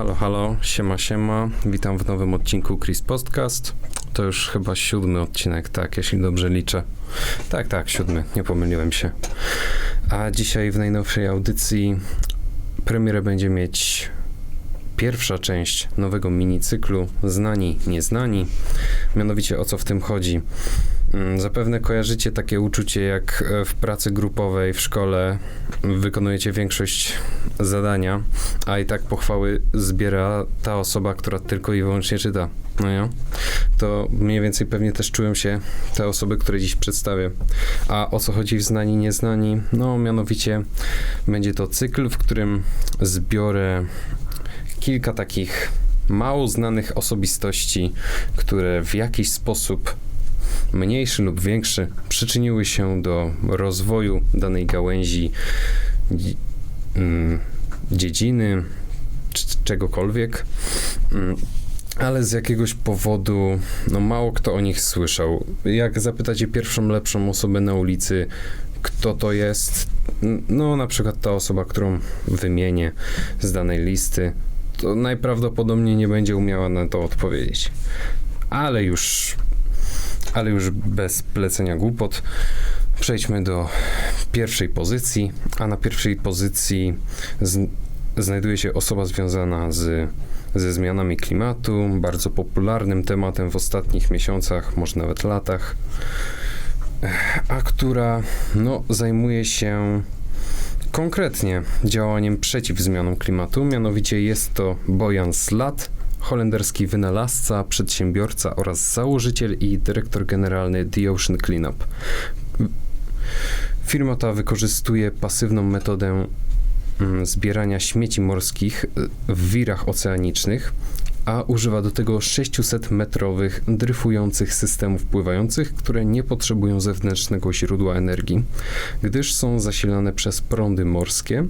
Halo, halo, siema, siema. Witam w nowym odcinku Chris Podcast. To już chyba siódmy odcinek, tak, jeśli dobrze liczę. Tak, tak, siódmy, nie pomyliłem się. A dzisiaj w najnowszej audycji premierę będzie mieć pierwsza część nowego minicyklu Znani, Nieznani. Mianowicie o co w tym chodzi. Mm, Zapewne kojarzycie takie uczucie, jak e, w pracy grupowej w szkole wykonujecie większość zadania, a i tak pochwały zbiera ta osoba, która tylko i wyłącznie czyta. No nie? To mniej więcej pewnie też czują się te osoby, które dziś przedstawię. A o co chodzi w Znani, Nieznani? No, mianowicie będzie to cykl, w którym zbiorę kilka takich mało znanych osobistości, które w jakiś sposób mniejszy lub większy przyczyniły się do rozwoju danej gałęzi mm, dziedziny czy czegokolwiek. Mm, Ale z jakiegoś powodu, no mało kto o nich słyszał. Jak zapytacie pierwszą lepszą osobę na ulicy, kto to jest, no na przykład ta osoba, którą wymienię z danej listy, to najprawdopodobniej nie będzie umiała na to odpowiedzieć. Ale już, ale już bez plecenia głupot, przejdźmy do pierwszej pozycji, a na pierwszej pozycji z, znajduje się osoba związana z, ze zmianami klimatu, bardzo popularnym tematem w ostatnich miesiącach, może nawet latach, a która no, zajmuje się konkretnie działaniem przeciw zmianom klimatu. Mianowicie jest to Bojan Slat, holenderski wynalazca, przedsiębiorca oraz założyciel i dyrektor generalny The Ocean Cleanup. Firma ta wykorzystuje pasywną metodę mm, zbierania śmieci morskich y, w wirach oceanicznych, a używa do tego 600-metrowych dryfujących systemów pływających, które nie potrzebują zewnętrznego źródła energii, gdyż są zasilane przez prądy morskie,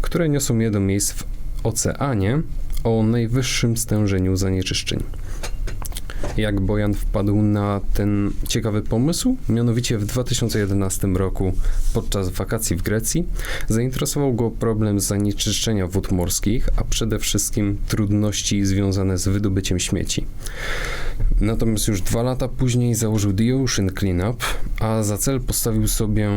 które niosą je do miejsc w oceanie o najwyższym stężeniu zanieczyszczeń. Jak Bojan wpadł na ten ciekawy pomysł? Mianowicie w 2011 roku, podczas wakacji w Grecji, zainteresował go problem zanieczyszczenia wód morskich, a przede wszystkim trudności związane z wydobyciem śmieci. Natomiast już dwa lata później założył The Ocean Cleanup, a za cel postawił sobie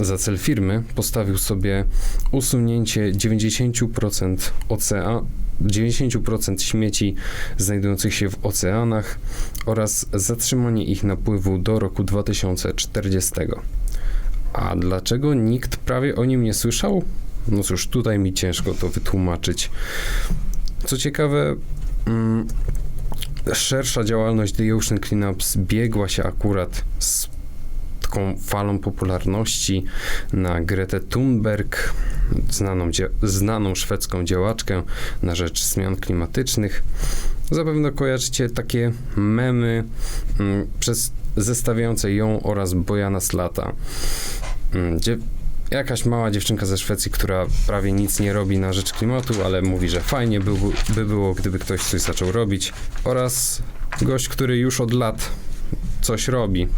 za cel firmy postawił sobie usunięcie 90% oceanu 90% śmieci znajdujących się w oceanach oraz zatrzymanie ich napływu do roku 2040. A dlaczego nikt prawie o nim nie słyszał? No cóż, tutaj mi ciężko to wytłumaczyć. Co ciekawe, mm, szersza działalność The Ocean Cleanup zbiegła się akurat z taką falą popularności na Gretę Thunberg, znaną, znaną szwedzką działaczkę na rzecz zmian klimatycznych. Zapewne kojarzycie takie memy mm, przez, zestawiające ją oraz Bojana Slata. Mm, Dzie- jakaś mała dziewczynka ze Szwecji, która prawie nic nie robi na rzecz klimatu, ale mówi, że fajnie by, by było, gdyby ktoś coś zaczął robić. Oraz gość, który już od lat coś robi.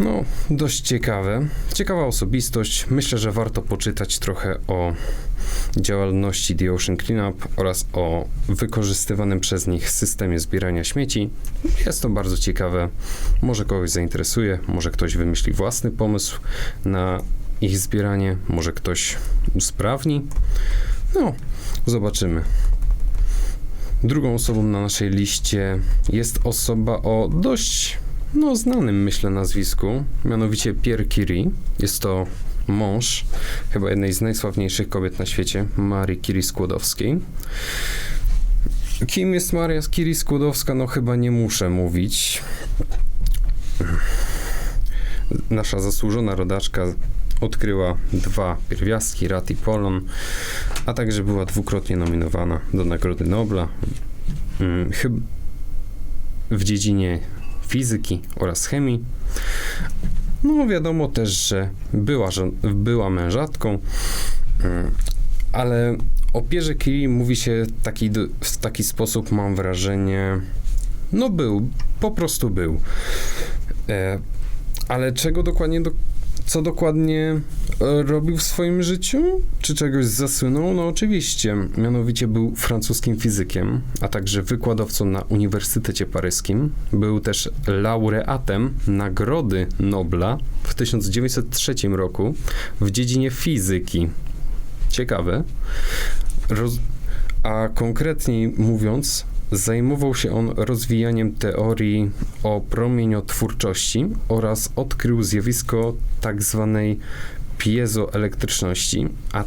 No, dość ciekawe. Ciekawa osobistość. Myślę, że warto poczytać trochę o działalności The Ocean Cleanup oraz o wykorzystywanym przez nich systemie zbierania śmieci. Jest to bardzo ciekawe. Może kogoś zainteresuje, może ktoś wymyśli własny pomysł na ich zbieranie, może ktoś usprawni. No, zobaczymy. Drugą osobą na naszej liście jest osoba o dość no, znanym, myślę, nazwisku, mianowicie Pierre Curie. Jest to mąż chyba jednej z najsławniejszych kobiet na świecie, Marii Curie Skłodowskiej. Kim jest Maria Curie Skłodowska? No chyba nie muszę mówić. Nasza zasłużona rodaczka odkryła dwa pierwiastki, rad i polon, a także była dwukrotnie nominowana do Nagrody Nobla. Mm, Chyb w dziedzinie fizyki oraz chemii. No wiadomo też, że była, żon- była mężatką, mm, ale o Pierze Curie mówi się taki, w taki sposób, mam wrażenie, no był, po prostu był. E, ale czego dokładnie, do, co dokładnie robił w swoim życiu? Czy czegoś zasłynął? No oczywiście. Mianowicie był francuskim fizykiem, a także wykładowcą na Uniwersytecie Paryskim. Był też laureatem Nagrody Nobla w 1903 roku w dziedzinie fizyki. Ciekawe. Roz... A konkretniej mówiąc, zajmował się on rozwijaniem teorii o promieniotwórczości oraz odkrył zjawisko tak zwanej piezoelektryczności, a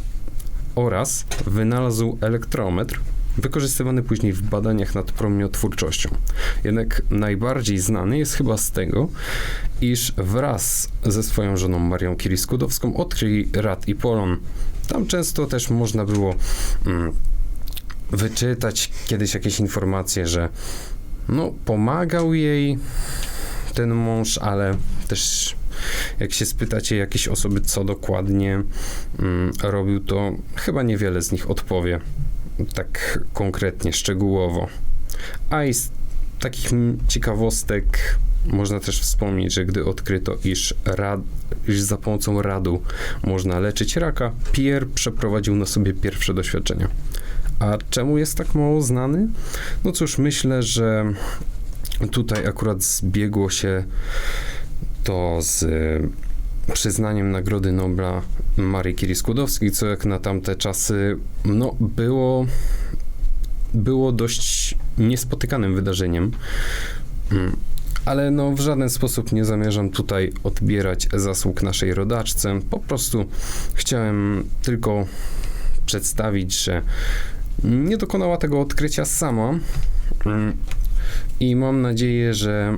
oraz wynalazł elektrometr, wykorzystywany później w badaniach nad promieniotwórczością. Jednak najbardziej znany jest chyba z tego, iż wraz ze swoją żoną Marią Curie-Skłodowską odkryli rad i polon. Tam często też można było mm, wyczytać kiedyś jakieś informacje, że no, pomagał jej ten mąż, ale też jak się spytacie jakieś osoby, co dokładnie mm, robił, to chyba niewiele z nich odpowie tak konkretnie, szczegółowo. A i z takich ciekawostek można też wspomnieć, że gdy odkryto, iż, rad, iż za pomocą radu można leczyć raka, Pierre przeprowadził na sobie pierwsze doświadczenia. A czemu jest tak mało znany? No cóż, myślę, że tutaj akurat zbiegło się to z przyznaniem Nagrody Nobla Marii Curie-Skłodowskiej, co jak na tamte czasy, no, było, było dość niespotykanym wydarzeniem. Mm, ale no, w żaden sposób nie zamierzam tutaj odbierać zasług naszej rodaczce. Po prostu chciałem tylko przedstawić, że nie dokonała tego odkrycia sama mm, i mam nadzieję, że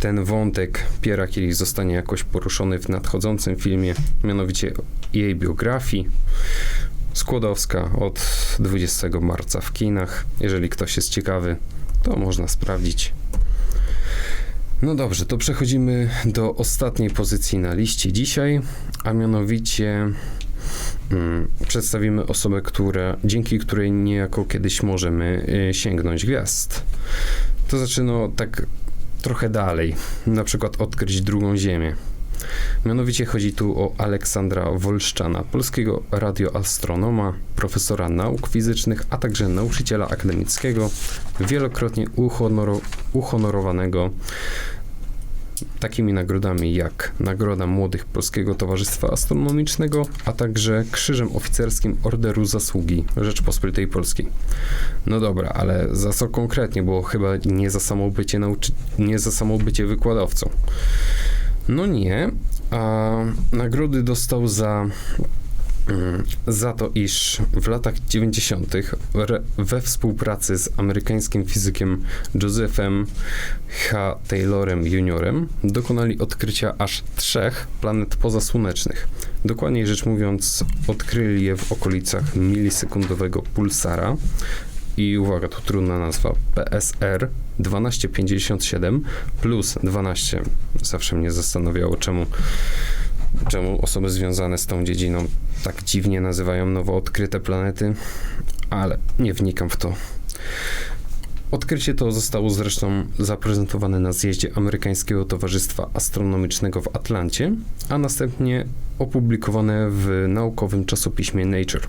ten wątek Piera Curie zostanie jakoś poruszony w nadchodzącym filmie, mianowicie jej biografii. Skłodowska od 20 marca w kinach. Jeżeli ktoś jest ciekawy, to można sprawdzić. No dobrze, to przechodzimy do ostatniej pozycji na liście dzisiaj, a mianowicie mm, przedstawimy osobę, która, dzięki której niejako kiedyś możemy y, sięgnąć gwiazd. To znaczy, no tak trochę dalej, na przykład odkryć drugą Ziemię. Mianowicie chodzi tu o Aleksandra Wolszczana, polskiego radioastronoma, profesora nauk fizycznych, a także nauczyciela akademickiego, wielokrotnie uhonoro uhonorowanego takimi nagrodami jak Nagroda Młodych Polskiego Towarzystwa Astronomicznego, a także Krzyżem Oficerskim Orderu Zasługi Rzeczpospolitej Polskiej. No dobra, ale za co konkretnie, bo chyba nie za samo bycie, nauczy- nie za samo bycie wykładowcą. No nie, a nagrody dostał za za to, iż w latach 90. we współpracy z amerykańskim fizykiem Josephem H. Taylorem Juniorem dokonali odkrycia aż trzech planet pozasłonecznych. Dokładniej rzecz mówiąc, odkryli je w okolicach milisekundowego pulsara i uwaga, tu trudna nazwa, PSR 1257 plus 12. Zawsze mnie zastanawiało, czemu czemu osoby związane z tą dziedziną tak dziwnie nazywają nowo odkryte planety, ale nie wnikam w to. Odkrycie to zostało zresztą zaprezentowane na zjeździe Amerykańskiego Towarzystwa Astronomicznego w Atlancie, a następnie opublikowane w naukowym czasopiśmie Nature.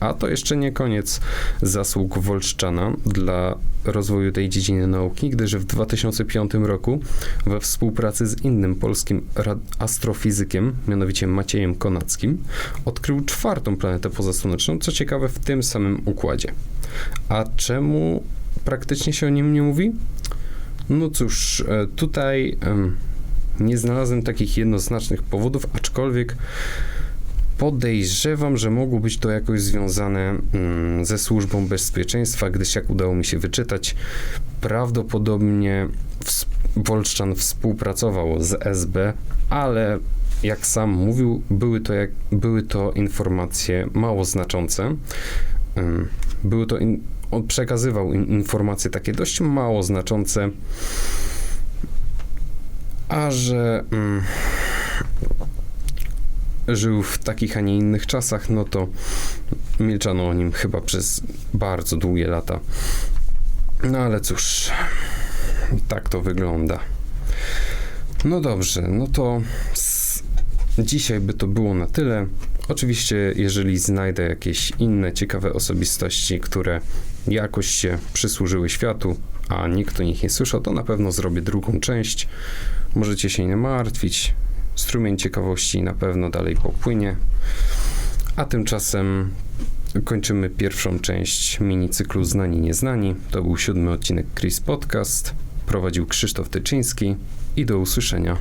A to jeszcze nie koniec zasług Wolszczana dla rozwoju tej dziedziny nauki, gdyż w 2005 roku we współpracy z innym polskim astrofizykiem, mianowicie Maciejem Konackim, odkrył czwartą planetę pozasłoneczną, co ciekawe w tym samym układzie. A czemu praktycznie się o nim nie mówi? No cóż, e, tutaj nie znalazłem takich jednoznacznych powodów, aczkolwiek podejrzewam, że mogło być to jakoś związane mm, ze służbą bezpieczeństwa, gdyż jak udało mi się wyczytać, prawdopodobnie Wolszczan współpracował z SB, ale jak sam mówił, były to, jak, były to informacje mało znaczące. Były to in, on przekazywał in, informacje takie dość mało znaczące, a że mm, żył w takich, a nie innych czasach, no to milczano o nim chyba przez bardzo długie lata. No ale cóż, tak to wygląda. No dobrze, no to Dzisiaj by to było na tyle. Oczywiście, jeżeli znajdę jakieś inne ciekawe osobistości, które jakoś się przysłużyły światu, a nikt o nich nie słyszał, to na pewno zrobię drugą część. Możecie się nie martwić. Strumień ciekawości na pewno dalej popłynie. A tymczasem kończymy pierwszą część minicyklu Znani Nieznani. To był siódmy odcinek Chris Podcast. Prowadził Krzysztof Tyczyński i do usłyszenia.